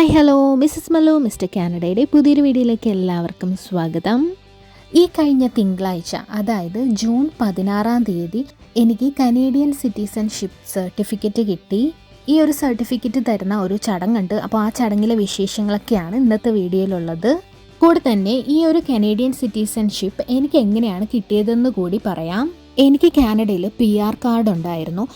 Hi hello Mrs Mallu Mr കാനഡയുടെ പുതിയൊരു വീഡിയോയിലേക്ക് എല്ലാവർക്കും സ്വാഗതം. ഈ കഴിഞ്ഞ തിങ്കളാഴ്ച അതായത് ജൂൺ പതിനാറാം തീയതി എനിക്ക് കനേഡിയൻ സിറ്റിസൺഷിപ്പ് സർട്ടിഫിക്കറ്റ് കിട്ടി. ഈ ഒരു സർട്ടിഫിക്കറ്റ് തരുന്ന ഒരു ചടങ്ങുണ്ട് അപ്പോൾ ആ ചടങ്ങിലെ വിശേഷങ്ങളൊക്കെയാണ് ഇന്നത്തെ വീഡിയോയിലുള്ളത്. കൂടെ തന്നെ ഈ ഒരു കനേഡിയൻ സിറ്റിസൺഷിപ്പ് എനിക്ക് എങ്ങനെയാണ് കിട്ടിയതെന്ന് കൂടി പറയാം. എനിക്ക് കാനഡയിൽ പി ആർ കാർഡ് ഉണ്ടായിരുന്നു.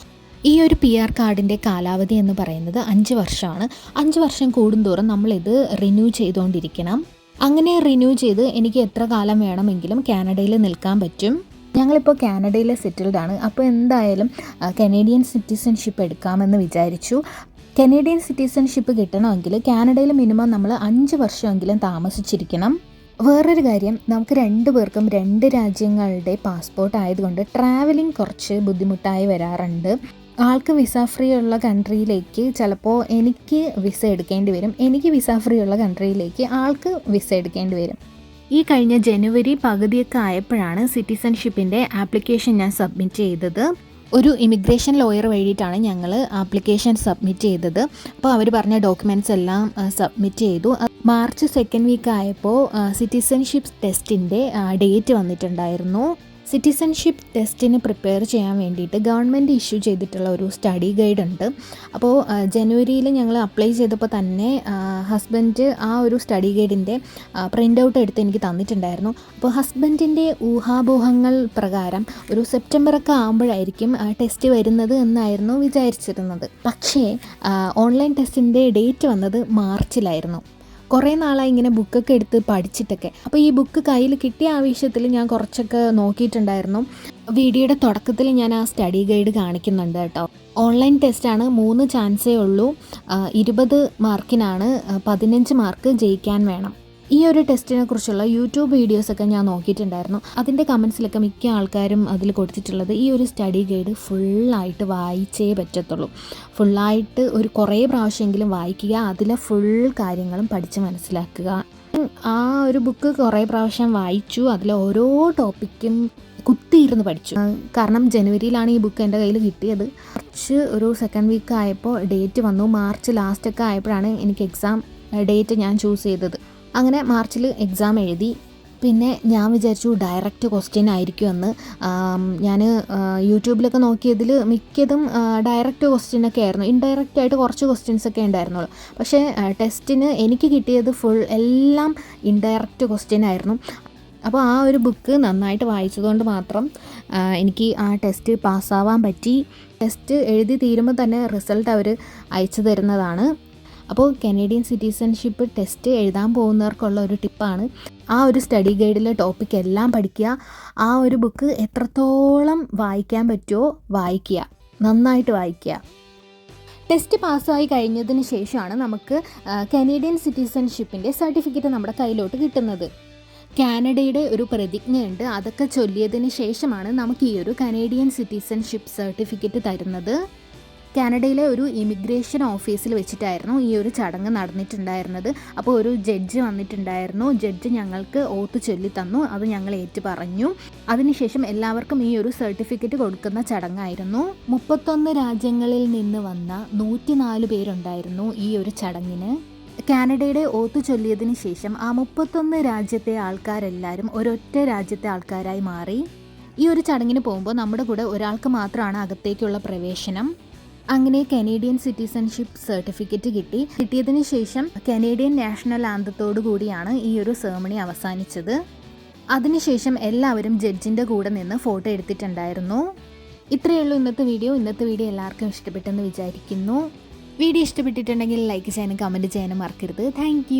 ഈ ഒരു പി ആർ കാർഡിന്റെ കാലാവധി എന്ന് പറയുന്നത് അഞ്ച് വർഷമാണ്. അഞ്ച് വർഷം കൂടുന്തോറും നമ്മളിത് റിന്യൂ ചെയ്തുകൊണ്ടിരിക്കണം അങ്ങനെ റിന്യൂ ചെയ്ത് എനിക്ക് എത്ര കാലം വേണമെങ്കിലും കാനഡയിൽ നിൽക്കാൻ പറ്റും. ഞങ്ങളിപ്പോൾ കാനഡയിൽ സെറ്റിൽഡ് ആണ്. അപ്പോൾ എന്തായാലും കനേഡിയൻ സിറ്റിസൺഷിപ്പ് എടുക്കാമെന്ന് വിചാരിച്ചു. കനേഡിയൻ സിറ്റിസൺഷിപ്പ് കിട്ടണമെങ്കിൽ കാനഡയിൽ മിനിമം നമ്മൾ അഞ്ച് വർഷമെങ്കിലും താമസിച്ചിരിക്കണം. വേറൊരു കാര്യം നമുക്ക് രണ്ട് പേർക്കും രണ്ട് രാജ്യങ്ങളുടെ പാസ്പോർട്ട് ആയതുകൊണ്ട് ട്രാവലിംഗ് കുറച്ച് ബുദ്ധിമുട്ടായി വരാറുണ്ട്. ആൾക്ക് വിസ ഫ്രീ ഉള്ള കൺട്രിയിലേക്ക് ചിലപ്പോൾ എനിക്ക് വിസ എടുക്കേണ്ടി വരും. എനിക്ക് വിസ ഫ്രീ ഉള്ള കൺട്രിയിലേക്ക് ആൾക്ക് വിസ എടുക്കേണ്ടി വരും. ഈ കഴിഞ്ഞ ജനുവരി പകുതിയൊക്കെ ആയപ്പോഴാണ് സിറ്റിസൺഷിപ്പിന്റെ ആപ്ലിക്കേഷൻ ഞാൻ സബ്മിറ്റ് ചെയ്തത്. ഒരു ഇമിഗ്രേഷൻ ലോയർ വഴിയിട്ടാണ് ഞങ്ങൾ ആപ്ലിക്കേഷൻ സബ്മിറ്റ് ചെയ്തത്. അപ്പോൾ അവർ പറഞ്ഞ ഡോക്യുമെന്റ്സ് എല്ലാം സബ്മിറ്റ് ചെയ്തു. മാർച്ച് സെക്കൻഡ് വീക്ക് ആയപ്പോൾ സിറ്റിസൺഷിപ്പ് ടെസ്റ്റിന്റെ ഡേറ്റ് വന്നിട്ടുണ്ടായിരുന്നു. സിറ്റിസൺഷിപ്പ് ടെസ്റ്റിന് പ്രിപ്പയർ ചെയ്യാൻ വേണ്ടിയിട്ട് ഗവൺമെന്റ് ഇഷ്യൂ ചെയ്തിട്ടുള്ള ഒരു സ്റ്റഡി ഗൈഡ് ഉണ്ട് അപ്പോൾ ജനുവരിയിൽ ഞങ്ങൾ അപ്ലൈ ചെയ്തപ്പോൾ തന്നെ ഹസ്ബൻഡ് ആ ഒരു സ്റ്റഡി ഗൈഡിന്റെ പ്രിന്റ് ഔട്ട് എടുത്ത് എനിക്ക് തന്നിട്ടുണ്ടായിരുന്നു. അപ്പോൾ ഹസ്ബൻഡിന്റെ ഊഹാപോഹങ്ങൾ പ്രകാരം ഒരു സെപ്റ്റംബറൊക്കെ ആകുമ്പോഴായിരിക്കും ടെസ്റ്റ് വരുന്നത് എന്നായിരുന്നു വിചാരിച്ചിരുന്നത്. പക്ഷേ ഓൺലൈൻ ടെസ്റ്റിന്റെ ഡേറ്റ് വന്നത് മാർച്ചിലായിരുന്നു. കുറേ നാളായി ഇങ്ങനെ ബുക്കൊക്കെ എടുത്ത് പഠിച്ചിട്ടൊക്കെ. അപ്പോൾ ഈ ബുക്ക് കയ്യിൽ കിട്ടിയ ആവശ്യത്തിൽ ഞാൻ കുറച്ചൊക്കെ നോക്കിയിട്ടുണ്ടായിരുന്നു. വീഡിയോയുടെ തുടക്കത്തിൽ ഞാൻ ആ സ്റ്റഡി ഗൈഡ് കാണിക്കുന്നുണ്ട് കേട്ടോ. ഓൺലൈൻ ടെസ്റ്റാണ്. മൂന്ന് ചാൻസേ ഉള്ളൂ. ഇരുപത് മാർക്കിനാണ്. പതിനഞ്ച് മാർക്ക് ജയിക്കാൻ വേണം. ഈ ഒരു ടെസ്റ്റിനെ കുറിച്ചുള്ള യൂട്യൂബ് വീഡിയോസൊക്കെ ഞാൻ നോക്കിയിട്ടുണ്ടായിരുന്നു. അതിന്റെ കമൻസിലൊക്കെ മിക്ക ആൾക്കാരും അതിൽ കൊടുത്തിട്ടുള്ളത് ഈ ഒരു സ്റ്റഡി ഗൈഡ് ഫുള്ളായിട്ട് വായിച്ചേ പറ്റത്തുള്ളൂ. ഫുള്ളായിട്ട് ഒരു കുറേ പ്രാവശ്യമെങ്കിലും വായിക്കുക അതിലെ ഫുൾ കാര്യങ്ങളും പഠിച്ച് മനസ്സിലാക്കുക. ആ ഒരു ബുക്ക് കുറേ പ്രാവശ്യം വായിച്ചു അതിലെ ഓരോ ടോപ്പിക്കും കുത്തിയിരുന്ന് പഠിച്ചു. കാരണം ജനുവരിയിലാണ് ഈ ബുക്ക് എന്റെ കയ്യിൽ കിട്ടിയത്. മാർച്ച് ഒരു സെക്കൻഡ് വീക്ക് ആയപ്പോൾ ഡേറ്റ് വന്നു. മാർച്ച് ലാസ്റ്റൊക്കെ ആയപ്പോഴാണ് എനിക്ക് എക്സാം ഡേറ്റ് ഞാൻ ചൂസ് ചെയ്തത്. അങ്ങനെ മാർച്ചിൽ എക്സാം എഴുതി. പിന്നെ ഞാൻ വിചാരിച്ചു ഡയറക്റ്റ് ക്വസ്റ്റ്യൻ ആയിരിക്കുമെന്ന്. ഞാൻ യൂട്യൂബിലൊക്കെ നോക്കിയതിൽ മിക്കതും ഡയറക്റ്റ് ക്വസ്റ്റ്യൻ ഒക്കെ ആയിരുന്നു. ഇൻഡയറക്റ്റ് ആയിട്ട് കുറച്ച് ക്വസ്റ്റ്യൻസ് ഒക്കെ ഉണ്ടായിരുന്നുള്ളൂ. പക്ഷേ ടെസ്റ്റിന് എനിക്ക് കിട്ടിയത് ഫുൾ എല്ലാം ഇൻഡയറക്റ്റ് ക്വസ്റ്റ്യൻ ആയിരുന്നു. അപ്പോൾ ആ ഒരു ബുക്ക് നന്നായിട്ട് വായിച്ചതുകൊണ്ട് മാത്രം എനിക്ക് ആ ടെസ്റ്റ് പാസ്സാവാൻ പറ്റി. ടെസ്റ്റ് എഴുതി തീരുമ്പോൾ തന്നെ റിസൾട്ട് അവർ അയച്ചു തരുന്നതാണ്. അപ്പോൾ കനേഡിയൻ സിറ്റിസൺഷിപ്പ് ടെസ്റ്റ് എഴുതാൻ പോകുന്നവർക്കുള്ള ഒരു ടിപ്പാണ്. ആ ഒരു സ്റ്റഡി ഗൈഡിലെ ടോപ്പിക് എല്ലാം പഠിക്കുക. ആ ഒരു ബുക്ക് എത്രത്തോളം വായിക്കാൻ പറ്റുമോ വായിക്കുക. നന്നായിട്ട് വായിക്കുക. ടെസ്റ്റ് പാസ്സായി കഴിഞ്ഞതിന് ശേഷമാണ് നമുക്ക് കനേഡിയൻ സിറ്റിസൺഷിപ്പിന്റെ സർട്ടിഫിക്കറ്റ് നമ്മുടെ കയ്യിലോട്ട് കിട്ടുന്നത്. കാനഡയുടെ ഒരു പ്രതിജ്ഞയുണ്ട്. അതൊക്കെ ചൊല്ലിയതിന് ശേഷമാണ് നമുക്ക് ഈ ഒരു കനേഡിയൻ സിറ്റിസൺഷിപ്പ് സർട്ടിഫിക്കറ്റ് തരുന്നത്. കാനഡയിലെ ഒരു ഇമിഗ്രേഷൻ ഓഫീസിൽ വെച്ചിട്ടായിരുന്നു ഈ ഒരു ചടങ്ങ് നടന്നിട്ടുണ്ടായിരുന്നത്. അപ്പോൾ ഒരു ജഡ്ജ് വന്നിട്ടുണ്ടായിരുന്നു. ജഡ്ജ് ഞങ്ങൾക്ക് ഓത്ത് ചൊല്ലി തന്നു. അത് ഞങ്ങൾ ഏറ്റു പറഞ്ഞു. അതിനുശേഷം എല്ലാവർക്കും ഈ ഒരു സർട്ടിഫിക്കറ്റ് കൊടുക്കുന്ന ചടങ്ങായിരുന്നു. മുപ്പത്തൊന്ന് രാജ്യങ്ങളിൽ നിന്ന് വന്ന നൂറ്റിനാല് പേരുണ്ടായിരുന്നു ഈ ഒരു ചടങ്ങിന്. കാനഡയുടെ ഓത്തു ചൊല്ലിയതിന് ശേഷം ആ മുപ്പത്തൊന്ന് രാജ്യത്തെ ആൾക്കാരെല്ലാവരും ഒരൊറ്റ രാജ്യത്തെ ആൾക്കാരായി മാറി. ഈ ഒരു ചടങ്ങിന് പോകുമ്പോൾ നമ്മുടെ കൂടെ ഒരാൾക്ക് മാത്രമാണ് അകത്തേക്കുള്ള പ്രവേശനം. അങ്ങനെ കനേഡിയൻ സിറ്റിസൺഷിപ്പ് സർട്ടിഫിക്കറ്റ് കിട്ടി. കിട്ടിയതിന് ശേഷം കനേഡിയൻ നാഷണൽ ആന്തത്തോടു കൂടിയാണ് ഈ ഒരു സെർമണി അവസാനിച്ചത്. അതിനുശേഷം എല്ലാവരും ജഡ്ജിന്റെ കൂടെ നിന്ന് ഫോട്ടോ എടുത്തിട്ടുണ്ടായിരുന്നു. ഇത്രയേ ഉള്ളൂ ഇന്നത്തെ വീഡിയോ ഇന്നത്തെ വീഡിയോ എല്ലാവർക്കും ഇഷ്ടപ്പെട്ടെന്ന് വിചാരിക്കുന്നു. വീഡിയോ ഇഷ്ടപ്പെട്ടിട്ടുണ്ടെങ്കിൽ ലൈക്ക് ചെയ്യാനും കമന്റ് ചെയ്യാനും മറക്കരുത്. താങ്ക്